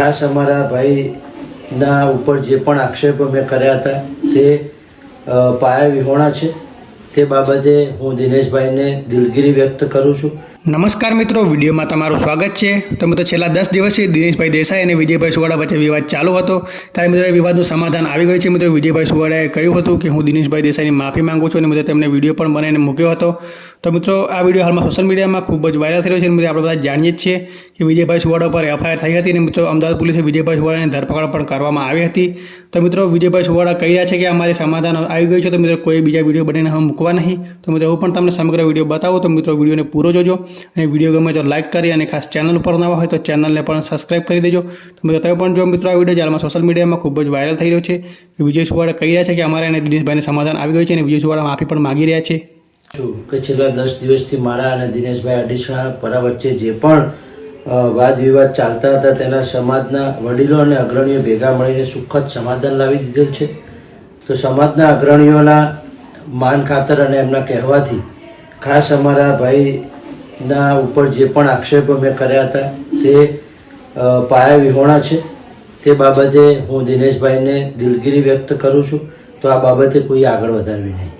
ખાસ અમારા ભાઈના ઉપર જે પણ આક્ષેપો મેં કર્યા હતા, તે પાયા વિહોણા છે. તે બાબતે હું દિનેશભાઈને દિલગીરી વ્યક્ત કરું છું. નમસ્કાર મિત્રો, વિડીયોમાં તમારું સ્વાગત છે. તો મિત્રો, છેલ્લા દસ દિવસથી દિનેશભાઈ દેસાઈ અને વિજયભાઈ સુવાડા વચ્ચે વિવાદ ચાલુ હતો. ત્યારે મિત્રો, એ વિવાદનું સમાધાન આવી ગયું છે. મિત્રો, વિજયભાઈ સુવાડાએ કહ્યું હતું કે હું દિનેશભાઈ દેસાઈની માફી માંગુ છું અને મિત્રો, તેમને વીડિયો પણ બનાવીને મૂક્યો હતો. તો મિત્રો, આ વીડિયો હાલમાં સોશિયલ મીડિયામાં ખૂબ જ વાયરલ થઈ રહ્યો છે અને મિત્રો, આપણે બધા જાણીએ જ છીએ કે વિજયભાઈ સુવાડા પર એફઆઈઆર થઈ હતી અને મિત્રો, અમદાવાદ પોલીસે વિજયભાઈ સુવાડાની ધરપકડ પણ કરવામાં આવી હતી. તો મિત્રો, વિજયભાઈ સુવાડા કહી રહ્યા છે કે અમારે સમાધાન આવી ગયું છે. તો મિત્રો, કોઈ બીજા વીડિયો બનાવીને હમ મૂકવા નહીં. તો મિત્રો, હું પણ તમને સમગ્ર વીડિયો બતાવું. તો મિત્રો, વિડીયોને પૂરો જોજો. અને વીડિયો ગમે તો લાઇક કરી અને ખાસ ચેનલ ઉપર નવા હોય તો ચેનલને પણ સબસ્ક્રાઇબ કરી દેજો. તો મિત્રો તમે પણ જો મિત્રો આ વીડિયો હાલમાં સોશિયલ મીડિયામાં ખૂબ જ વાયરલ થઈ રહ્યો છે. વિજય સુવાડા કહી રહ્યા છે કે અમારે અને દિનેશભાઈને સમાધાન આવી ગયું છે અને વિજય સુવાડા માફી પણ માગી રહ્યા છે. કે છેલ્લા દસ દિવસથી મારા અને દિનેશભાઈ અડીસણા પરા વચ્ચે જે પણ વાદ વિવાદ ચાલતા હતા તેના સમાજના વડીલો અને અગ્રણીઓ ભેગા મળીને સુખદ સમાધાન લાવી દીધેલ છે. તો સમાજના અગ્રણીઓના માન ખાતર અને એમના કહેવાથી ખાસ અમારા ભાઈના ઉપર જે પણ આક્ષેપો મેં કર્યા હતા, તે પાયા વિહોણા છે. તે બાબતે હું દિનેશભાઈને દિલગીરી વ્યક્ત કરું છું. તો આ બાબતે કોઈ આગળ વધારવી નહીં.